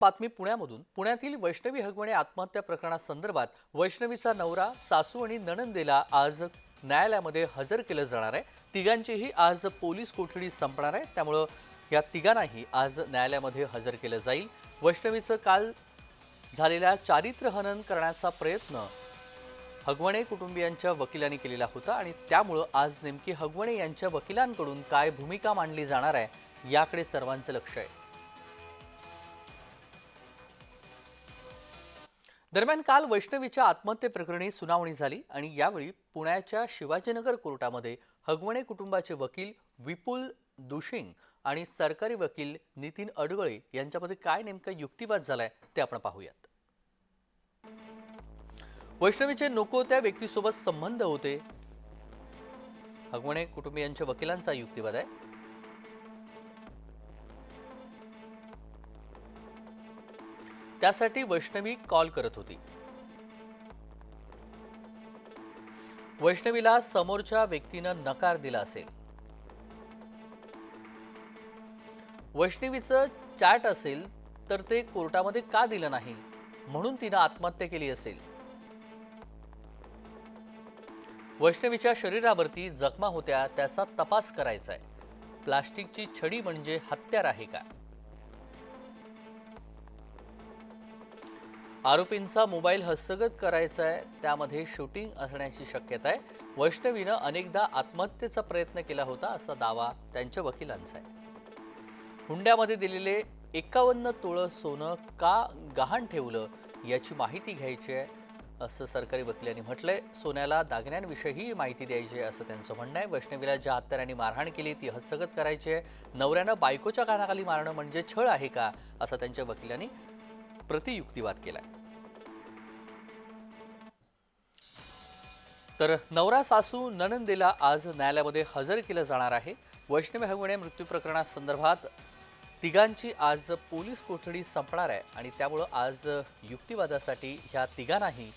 बातमी पुण्यामधून. पुण्यातील वैष्णवी हगवणे आत्महत्या प्रकरणासंदर्भात वैष्णवीचा नवरा सासू आणि नणंदेला आज न्यायालयामध्ये हजर केलं जाणार आहे. तिघांचीही आज पोलीस कोठडी संपणार आहे. त्यामुळं या तिघांनाही आज न्यायालयामध्ये हजर केलं जाईल. वैष्णवीचं काल झालेल्या चारित्र्य हनन करण्याचा प्रयत्न हगवणे कुटुंबियांच्या वकिलांनी केलेला होता आणि त्यामुळं आज नेमकी हगवणे यांच्या वकिलांकडून काय भूमिका मांडली जाणार आहे याकडे सर्वांचं लक्ष आहे. दरम्यान काल वैष्णवीच्या आत्महत्येप्रकरणी सुनावणी झाली आणि यावेळी पुण्याच्या शिवाजीनगर कोर्टामध्ये हगवणे कुटुंबाचे वकील विपुल दुशिंग आणि सरकारी वकील नितीन अडगळे यांच्यामध्ये काय नेमका युक्तिवाद झालाय ते आपण पाहूयात. वैष्णवीचे नको त्या व्यक्तीसोबत संबंध होते. हगवणे कुटुंबियांच्या वकिलांचा युक्तिवाद आहे. त्यासाठी वैष्णवी कॉल करत होती. वैष्णवीला समोरच्या व्यक्तीनं नकार दिला असेल. वैष्णवीचं चॅट असेल तर ते कोर्टामध्ये का दिलं नाही म्हणून तिनं आत्महत्या केली असेल. वैष्णवीच्या शरीरावरती जखमा होत्या त्याचा तपास करायचा आहे प्लास्टिकची छडी म्हणजे हत्यार आहे का? आरोपींचा मोबाईल हस्तगत करायचा आहे त्यामध्ये शूटिंग असण्याची शक्यता आहे. वैष्णवीनं अनेकदा आत्महत्येचा प्रयत्न केला होता असा दावा त्यांच्या वकिलांचा आहे. हुंड्यामध्ये दिलेले एकावन्न तोळं सोनं का गहाण ठेवलं याची माहिती घ्यायची आहे असं सरकारी वकिलांनी म्हटलंय. सोन्याला दागिन्यांविषयीही माहिती द्यायची आहे असं त्यांचं म्हणणं आहे. वैष्णवीला ज्या हत्यारांनी मारहाण केली ती हस्तगत करायची आहे. नवऱ्यानं बायकोच्या कानाखाली मारणं म्हणजे छळ आहे का असं त्यांच्या वकिलांनी प्रतियुक्तिवाद केलाय. तर नवरा सासू ननंदेला आज न्यायालयामध्ये हजर केलं जाणार आहे. वैष्णवी हगुणे मृत्यू प्रकरणासंदर्भात तिघांची आज पोलीस कोठडी संपणार आहे आणि त्यामुळं आज युक्तिवादासाठी ह्या तिघांनाही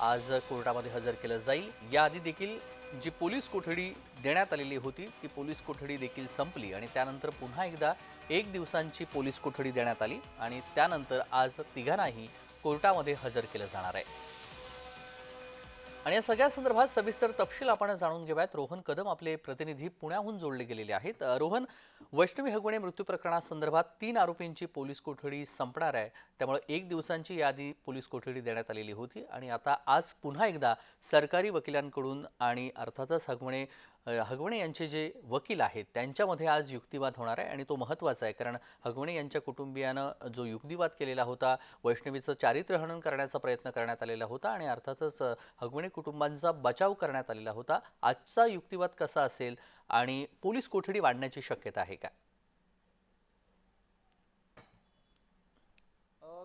आज कोर्टामध्ये हजर केलं जाईल. याआधी देखील जी पोलीस कोठडी देण्यात आलेली होती ती पोलीस कोठडी देखील संपली आणि त्यानंतर पुन्हा एकदा एक दिवसांची पोलीस कोठडी देण्यात आली आणि त्यानंतर आज तिघांनाही कोर्टामध्ये हजर केलं जाणार आहे. आणि या सगळ्या संदर्भात सविस्तर तपशील आपण जाणून घेऊयात. रोहन कदम आपले प्रतिनिधी पुण्याहून जोडले गेलेले आहेत. रोहन वैष्णवी हगवणे मृत्यू प्रकरणासंदर्भात तीन आरोपींची पोलीस कोठडी संपणार आहे. त्यामुळे एक दिवसांची यादी पोलीस कोठडी देण्यात आलेली होती. आणि आता आज पुन्हा एकदा सरकारी वकिलांकडून आणि अर्थातच हगवणे हगवणे यांचे जे वकील आहेत त्यांच्यामध्ये आज युक्तिवाद होणार आहे. आणि तो महत्त्वाचा आहे कारण हगवणे यांच्या कुटुंबियानं जो युक्तिवाद केलेला होता वैष्णवीचं चारित्र्यहनन करण्याचा प्रयत्न करण्यात आलेला होता. आणि अर्थातच हगवणे कुटुंबांचा बचाव करण्यात आलेला होता. आजचा युक्तिवाद कसा असेल आणि पोलीस कोठडी वाढण्याची शक्यता आहे का?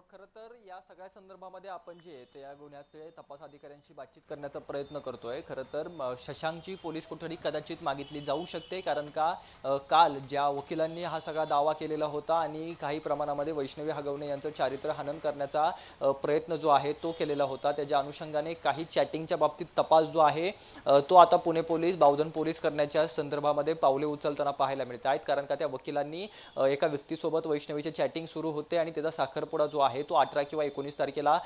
खरं तर या सगळ्या संदर्भामध्ये आपण जे ते या गुन्ह्याचे तपास अधिकाऱ्यांशी बातचीत करण्याचा प्रयत्न करतोय. खरं तर शशांकची पोलीस कोठडी कदाचित मागितली जाऊ शकते कारण का काल ज्या वकिलांनी हा सगळा दावा केलेला होता आणि काही प्रमाणामध्ये वैष्णवी हगवणे यांचं चारित्र्य हनन करण्याचा प्रयत्न जो आहे तो केलेला होता. त्याच्या अनुषंगाने काही चॅटिंगच्या बाबतीत तपास जो आहे तो आता पुणे पोलीस बावधन पोलीस करण्याच्या संदर्भामध्ये पावले उचलताना पाहायला मिळत. आहेत कारण का त्या वकिलांनी एका व्यक्तीसोबत वैष्णवीचे चॅटिंग सुरू होते आणि त्याचा साखरपुडा जो आहे तो अठरा किंवा एकोणीस तारखेला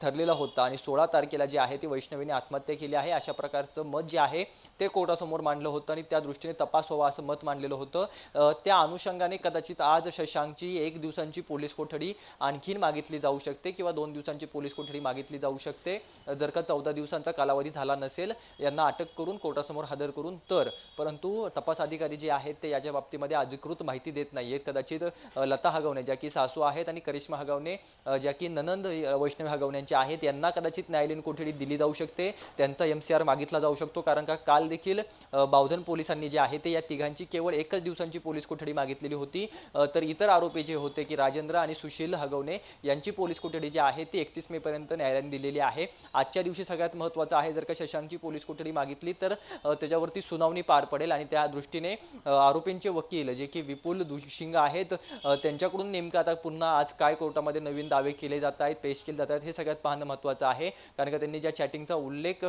ठरलेलं ठरलेला होता आणि सोळा तारखेला जे आहे ती वैष्णवीने आत्महत्या केली आहे. अशा प्रकारचं मत जे आहे ते कोर्टासमोर मांडलं होतं आणि त्या दृष्टीने तपास व्हावा असं मत मांडलेलं होतं. त्या अनुषंगाने कदाचित आज शशांकची एक दिवसांची पोलीस कोठडी आणखीन मागितली जाऊ शकते किंवा दोन दिवसांची पोलीस कोठडी मागितली जाऊ शकते. जर का चौदा दिवसांचा कालावधी झाला नसेल यांना अटक करून कोर्टासमोर हजर करून तर. परंतु तपास अधिकारी जे आहेत ते याच्या बाबतीमध्ये अधिकृत माहिती देत नाही आहेत कदाचित लता हगवणे ज्या की सासू आहेत आणि करिश्मा हगवणे ज्या की ननंद वैष्णव हगवण्यांचे आहेत. यांना कदाचित न्यायालयीन कोठडी दिली जाऊ शकते. त्यांचा एम सी आर मागितला जाऊ शकतो. कारण का काल देखील बावधन पोलिसांनी जे आहे ते या तिघांची केवळ एकच दिवसांची पोलीस कोठडी मागितलेली होती. तर इतर आरोपी जे होते की राजेंद्र आणि सुशील हगवणे यांची पोलीस कोठडी जी आहे ती एकतीस मे पर्यंत न्यायालयाने दिलेली आहे. आजच्या दिवशी सगळ्यात महत्त्वाचं आहे जर का शशांकची पोलीस कोठडी मागितली तर त्याच्यावरती सुनावणी पार पडेल आणि त्या दृष्टीने आरोपींचे वकील जे की विपुल दुशिंग आहेत त्यांच्याकडून नेमकं आता पुन्हा आज काय कोर्टामध्ये नवीन दावे केले जात आहेत पेश केले जात आहेत हे सगळ्यात पाहणं महत्त्वाचं आहे. कारण का त्यांनी ज्या चॅटिंगचा उल्लेख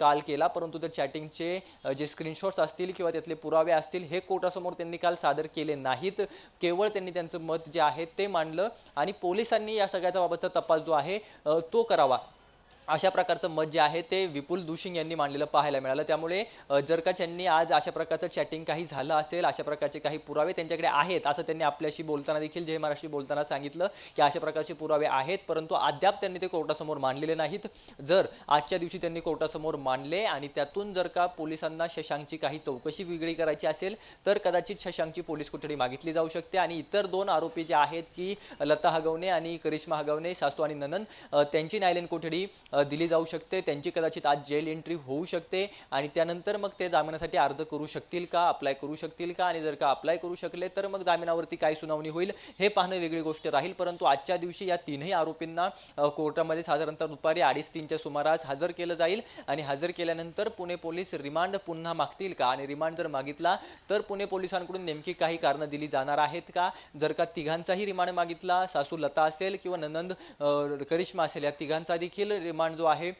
काल केला परंतु त्या चॅटिंगचे जे स्क्रीनशॉट्स असतील किंवा त्यातले पुरावे असतील हे कोर्टासमोर त्यांनी काल सादर केले नाहीत. केवळ त्यांनी त्यांचं मत जे आहे ते मांडलं आणि पोलिसांनी या सगळ्याचा बाबतचा तपास जो आहे तो करावा. अशा प्रकारचं मत जे आहे ते विपुल दुशिंग यांनी मांडलेलं पाहायला मिळालं. त्यामुळे जर का त्यांनी आज अशा प्रकारचं चॅटिंग काही झालं असेल अशा प्रकारचे काही पुरावे त्यांच्याकडे आहेत असं त्यांनी आपल्याशी बोलताना देखील जय महाराष्ट्री बोलताना सांगितलं की अशा प्रकारचे पुरावे आहेत परंतु अद्याप त्यांनी ते कोर्टासमोर मांडलेले नाहीत. जर आजच्या दिवशी त्यांनी कोर्टासमोर मांडले आणि त्यातून जर का पोलिसांना शशांकची काही चौकशी वेगळी करायची असेल तर कदाचित शशांकची पोलीस कोठडी मागितली जाऊ शकते. आणि इतर दोन आरोपी जे आहेत की लता हगवणे आणि करिश्मा हगवणे सासू आणि ननन त्यांची न्यायालयीन कोठडी दिली जाऊ शकते. त्यांची कदाचित आज जेल एंट्री होऊ शकते आणि त्यानंतर मग ते जामिनासाठी अर्ज करू शकतील का अप्लाय करू शकतील का आणि जर का अप्लाय करू शकले तर मग जामिनावरती काय सुनावणी होईल हे पाहणं वेगळी गोष्ट राहील. परंतु आजच्या दिवशी या तीनही आरोपींना कोर्टामध्ये साधारणतः दुपारी अडीच तीनच्या सुमारास हजर केलं जाईल आणि हजर केल्यानंतर पुणे पोलीस रिमांड पुन्हा मागतील का? आणि रिमांड जर मागितला तर पुणे पोलिसांकडून नेमकी काही कारणं दिली जाणार आहेत का? जर का तिघांचाही रिमांड मागितला सासू लता असेल किंवा ननंद करिश्मा असेल या तिघांचा देखील रिमांड जो आहे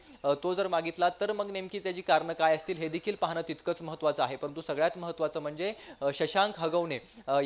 तो जर मागितला तर मग नेमकी त्याची कारणं काय असतील हे देखील पाहणं तितकंच महत्त्वाचं आहे. परंतु सगळ्यात महत्त्वाचं म्हणजे शशांक हगवणे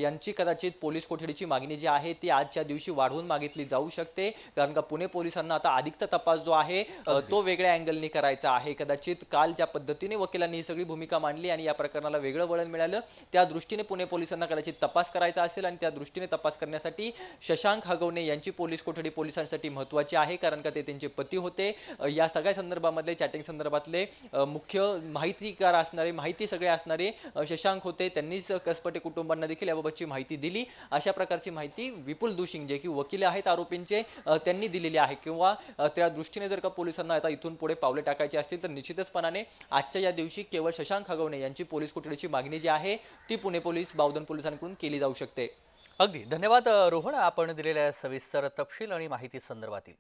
यांची कदाचित पोलीस कोठडीची मागणी जी आहे ती आजच्या दिवशी वाढवून मागितली जाऊ शकते. कारण का पुणे पोलिसांना आता अधिकचा तपास जो आहे तो वेगळ्या अँगलनी करायचा आहे. कदाचित काल ज्या पद्धतीने वकिलांनी ही सगळी भूमिका मांडली आणि या प्रकरणाला वेगळं वळण मिळालं त्या दृष्टीने पुणे पोलिसांना कदाचित तपास करायचा असेल आणि त्या दृष्टीने तपास करण्यासाठी शशांक हगवणे यांची पोलीस कोठडी पोलिसांसाठी महत्त्वाची आहे. कारण का ते त्यांचे पती होते. या सगळ्या संदर्भामधले चॅटिंग संदर्भातले मुख्य माहितीकार असणारे माहिती सगळे असणारे शशांक होते. त्यांनीच कसपटे कुटुंबांना देखील याबाबतची माहिती दिली. अशा प्रकारची माहिती विपुल दुशिंग जे की वकील आहेत आरोपींचे त्यांनी दिलेली आहे. किंवा त्या दृष्टीने जर का पोलिसांना आता इथून पुढे पावले टाकायची असतील तर निश्चितचपणाने आजच्या या दिवशी केवळ शशांक हगवणे यांची पोलीस कोठडीची मागणी जी आहे ती पुणे पोलीस बावधन पोलिसांकडून केली जाऊ शकते. अगदी. धन्यवाद रोहन. आपण दिलेल्या सविस्तर तपशील आणि माहिती संदर्भातील.